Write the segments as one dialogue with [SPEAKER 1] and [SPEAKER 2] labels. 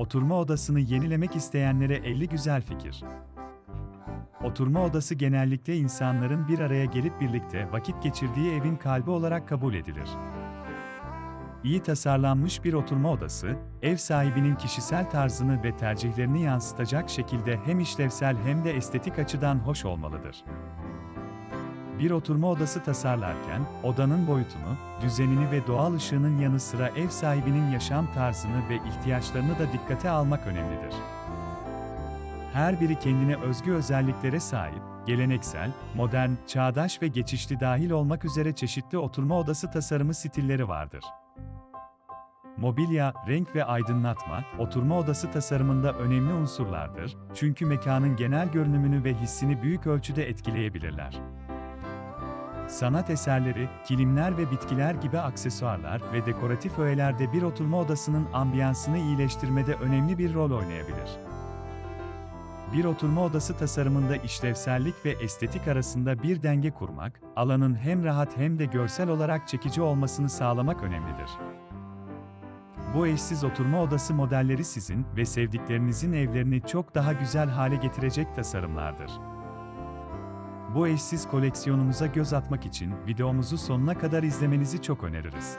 [SPEAKER 1] Oturma odasını yenilemek isteyenlere 50 güzel fikir. Oturma odası genellikle insanların bir araya gelip birlikte vakit geçirdiği evin kalbi olarak kabul edilir. İyi tasarlanmış bir oturma odası, ev sahibinin kişisel tarzını ve tercihlerini yansıtacak şekilde hem işlevsel hem de estetik açıdan hoş olmalıdır. Bir oturma odası tasarlarken, odanın boyutunu, düzenini ve doğal ışığının yanı sıra ev sahibinin yaşam tarzını ve ihtiyaçlarını da dikkate almak önemlidir. Her biri kendine özgü özelliklere sahip, geleneksel, modern, çağdaş ve geçişli dahil olmak üzere çeşitli oturma odası tasarımı stilleri vardır. Mobilya, renk ve aydınlatma, oturma odası tasarımında önemli unsurlardır, çünkü mekanın genel görünümünü ve hissini büyük ölçüde etkileyebilirler. Sanat eserleri, kilimler ve bitkiler gibi aksesuarlar ve dekoratif öğeler de bir oturma odasının ambiyansını iyileştirmede önemli bir rol oynayabilir. Bir oturma odası tasarımında işlevsellik ve estetik arasında bir denge kurmak, alanın hem rahat hem de görsel olarak çekici olmasını sağlamak önemlidir. Bu eşsiz oturma odası modelleri sizin ve sevdiklerinizin evlerini çok daha güzel hale getirecek tasarımlardır. Bu eşsiz koleksiyonumuza göz atmak için videomuzu sonuna kadar izlemenizi çok öneririz.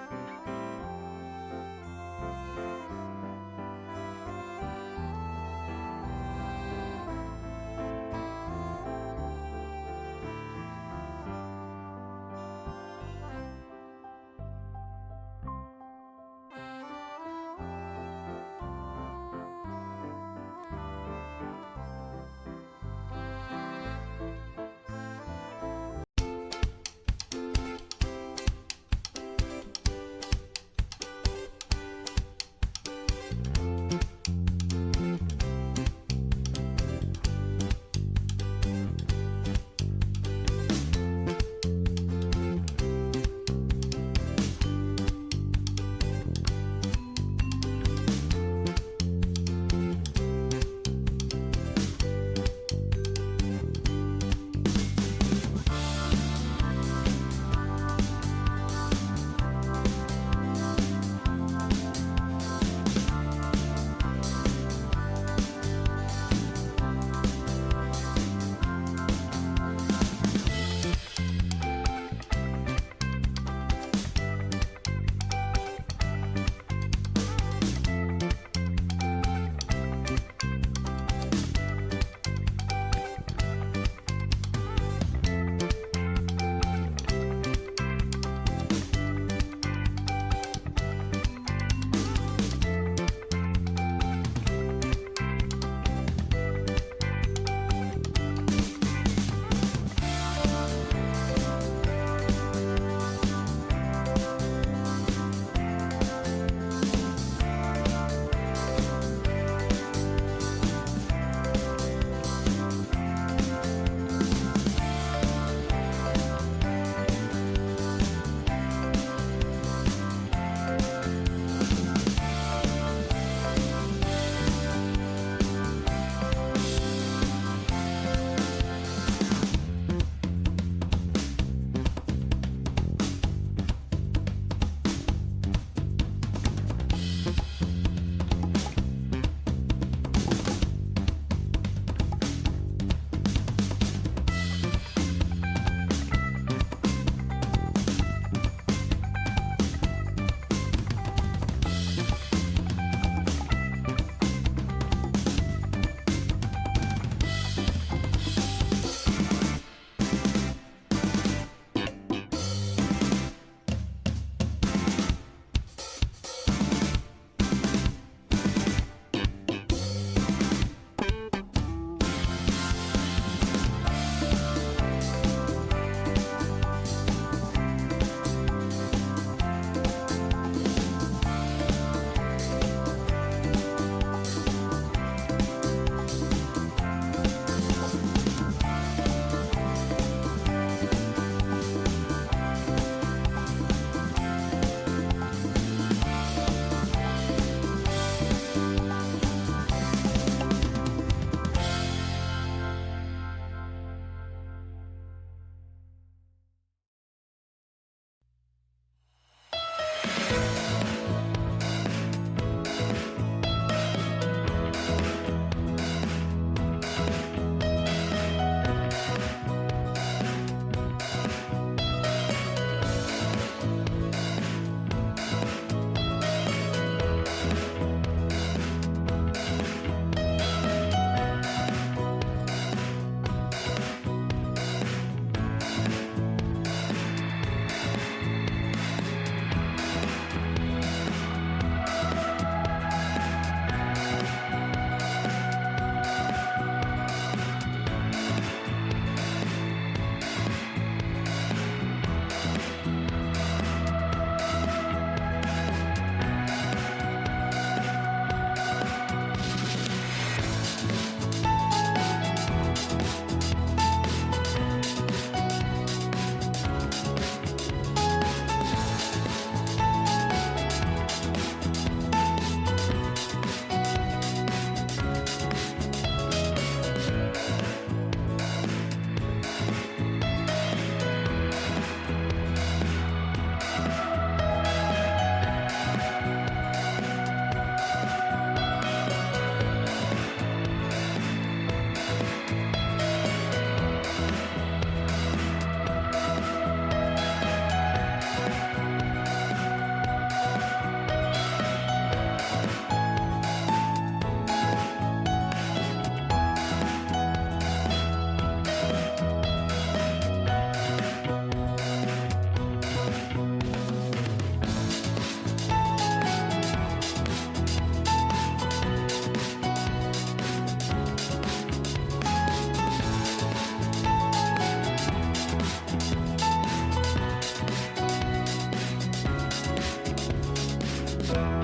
[SPEAKER 1] Thanks.